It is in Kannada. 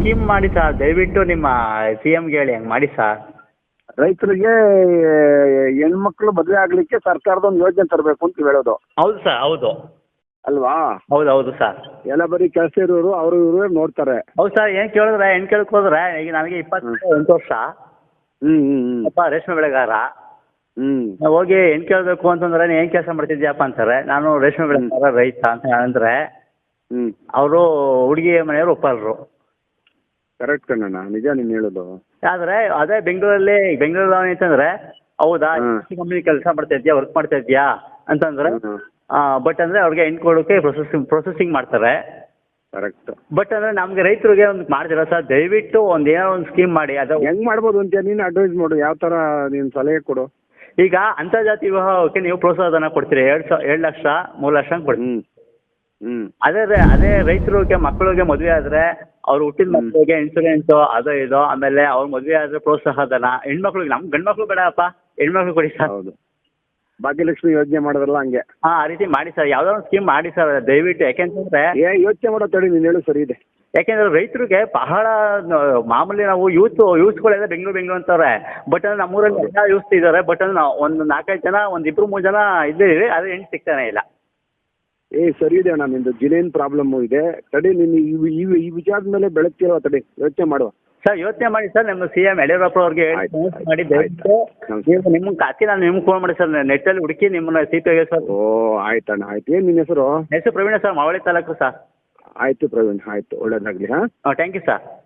ಸ್ಕೀಮ್ ಮಾಡಿ ಸರ್ ದಯವಿಟ್ಟು ನಿಮ್ಮ ಸಿ ಎಮ್ಗೆ ಹೇಳಿ ಹಂಗೆ ಮಾಡಿ ಸರ್ ರೈತರಿಗೆ ಹೆಣ್ಮಕ್ಳು ಮದುವೆ ಆಗ್ಲಿಕ್ಕೆ ಸರ್ಕಾರದ ಒಂದು ಯೋಜನೆ ತರಬೇಕು ಅಂತ ಹೇಳೋದು. ಹೌದು ಸರ್ ಹೌದು. ಅಲ್ವಾ? ಹೌದು ಹೌದು ಸರ್ ಎಲ್ಲ ಬರೀ ಕೆಲಸ ಇರೋರು ಅವರು ಇವರು ನೋಡ್ತಾರೆ. ಹೌದು ಸರ್ ಏನು ಕೇಳಿದ್ರೆ ಹೆಣ್ ಕೇಳಕ್ ಹೋದ್ರೆ ಈಗ ನನಗೆ ಇಪ್ಪತ್ತು ಎಂಟು ವರ್ಷ. ಹ್ಮ್ ಹ್ಮ್ ಹ್ಮ್. ಅಪ್ಪ ರೇಷ್ಮೆ ಬೆಳೆಗಾರ. ಹ್ಮ್. ನಾವ್ ಹೋಗಿ ಹೆಣ್ ಕೇಳಬೇಕು ಅಂತಂದ್ರೆ ನೀನು ಏನು ಕೆಲಸ ಮಾಡ್ತಿದ್ಯಪ್ಪ ಅಂತಾರೆ. ನಾನು ರೇಷ್ಮೆ ಬೆಳೆಗಾರ ರೈತ ಅಂತ ಅಂದ್ರೆ ಹ್ಮ್. ಅವರು ಹುಡುಗಿ ಮನೆಯವರು ಒಪ್ಪಲ್ರು. ಕರೆಕ್ಟ್ ಕಣ್ಣಣ್ಣ ನಿಜ ನೀನು ಹೇಳೋದು. ಆದ್ರೆ ಅದೇ ಬೆಂಗಳೂರಲ್ಲಿ ಬೆಂಗಳೂರಲ್ಲಿ ಅಂತಂದ್ರೆ ಹೌದಾ. ಕಂಪ್ನಿ ಕೆಲಸ ಮಾಡ್ತಾ ಇದ್ಯಾ ವರ್ಕ್ ಮಾಡ್ತಾ ಇದ್ಯಾ ಅಂತಂದ್ರೆ. ಬಟ್ ಅಂದ್ರೆ ಅವ್ರಿಗೆ ಹೆಣ್ಣು ಕೊಡೋಕೆ ಪ್ರೊಸೆಸಿಂಗ್ ಪ್ರೊಸೆಸಿಂಗ್ ಮಾಡ್ತಾರೆ. ಕರೆಕ್ಟ್ ಬಟ್ ಅಂದ್ರೆ ನಮ್ಗೆ ರೈತರಿಗೆ ಒಂದು ಮಾಡ್ತೀರಾ ಸರ್ ದಯವಿಟ್ಟು ಒಂದ್ ಏನೋ ಒಂದು ಸ್ಕೀಮ್ ಮಾಡಿ ಅದು ಹೆಂಗ್ ಮಾಡ್ಬೋದು ಅಂತ ನೀನು ಅಡ್ವೈಸ್ ಮಾಡು ಯಾವ ತರ ನೀನು ಸಲಹೆ ಕೊಡು. ಈಗ ಅಂತರ್ಜಾತಿ ವಿವಾಹಕ್ಕೆ ನೀವು ಪ್ರೋತ್ಸಾಹಧನ ಕೊಡ್ತೀರಿ ಎರಡ್ ಸಾವಿರ ಎರಡು ಲಕ್ಷ ಮೂರು ಲಕ್ಷ ಕೊಡ್ತೀನಿ ಕೊಡ್ತೀರಿ. ಹ್ಮ್. ಅದೇ ಅದೇ ರೈತರಿಗೆ ಮಕ್ಕಳಿಗೆ ಮದುವೆ ಆದ್ರೆ ಅವ್ರು ಹುಟ್ಟಿದ ಮಕ್ಕಳಿಗೆ ಇನ್ಸೂರೆನ್ಸ್ ಅದು ಇದು ಆಮೇಲೆ ಅವ್ರ ಮದುವೆ ಆದ್ರೆ ಪ್ರೋತ್ಸಾಹ ಧನ. ಹೆಣ್ಮಕ್ಳಿಗೆ ನಮ್ ಗಂಡ್ಮಕ್ಳು ಬೇಡಪ್ಪ ಹೆಣ್ಮಕ್ಳು ಕೊಡಿ ಸರ್ ಹೌದು. ಭಾಗ್ಯಲಕ್ಷ್ಮಿ ಯೋಜನೆ ಮಾಡಿದ್ರಲ್ಲ ಹಂಗೆ. ಹಾ ಆ ರೀತಿ ಮಾಡಿ ಸರ್. ಯಾವ್ದೋ ಒಂದು ಸ್ಕೀಮ್ ಮಾಡಿ ಸರ್. ದಯವಿಟ್ಟು ಯಾಕೆಂತಂದ್ರೆ ಏ ಯೋಚನೆ ಮಾಡೋ ತಡಿ ನೀನು ಹೇಳು ಸರಿ ಇದೆ. ಯಾಕೆಂದ್ರೆ ರೈತರಿಗೆ ಬಹಳ ನ- ಮಾಮೂಲಿ ನಾವು ಯೂತ್ ಯೂತ್ಗಳೆಲ್ಲ ಬೆಂಗಳೂರು ಬೆಂಗಳೂರು ಅಂತಾರೆ ಬಟ್ ಅಂದ್ರೆ ನಮ್ಮೂರಲ್ಲಿ ಎಲ್ಲ ಯೂತ್ ಇದ್ದಾರೆ. ಬಟ್ ಅಂದ್ರೆ ನಾವು ಒಂದು ನಾಲ್ಕೈದು ಜನ ಒಂದ್ ಇಬ್ರು ಮೂರು ಜನ ಇದ್ದೇವೆ. ಆದ್ರೆ ಹೆಣ್ಣು ಸಿಗ್ತಾನೆ ಇಲ್ಲ. ಏ ಸರಿ ಇದೆ ಅಣ್ಣ ನಿಮ್ದು ಜಿನೇನ್ ಪ್ರಾಬ್ಲಮ್ ಇದೆ. ತಡಿ ನೀನು ಈ- ಈ ವಿಚಾರದ ಮೇಲೆ ಬೆಳಗ್ತಿರುವ ತಡಿ ಯೋಚನೆ ಮಾಡುವ. ಸರ್ ಯೋಚನೆ ಮಾಡಿ ಸರ್ ನಮ್ಮ ಸಿ ಎಂ ಯಡಿಯೂರಪ್ಪ ಅವ್ರಿಗೆ ಹೇಳಿ ಆಯ್ತು, ಆಯ್ತು, ಮಾಡಿ ದಯವಿಟ್ಟು ಆಯ್ತು. ನೀವು ನಿಮ್ಮ ಅತಿ ನಾನು ನಿಮ್ಗೆ ಫೋನ್ ಮಾಡಿ ಸರ್ ನೆಟ್ಟಲ್ಲಿ ಹುಡುಕಿ ನಿಮ್ಮನ್ನ ಸಿ ಪಿ ಸರ್. ಓ ಆಯ್ತಣ್ಣ ಆಯ್ತು. ಏನ್ ನಿನ್ನ ಹೆಸರು? ಹೆಸರು ಪ್ರವೀಣ ಸರ್ ಮಾವಳಿ ತಾಲೂಕು ಸರ್. ಆಯ್ತು ಪ್ರವೀಣ್ ಆಯ್ತು. ಒಳ್ಳೇದಾಗ್ಲಿ ಹಾಂ? Thank you sir.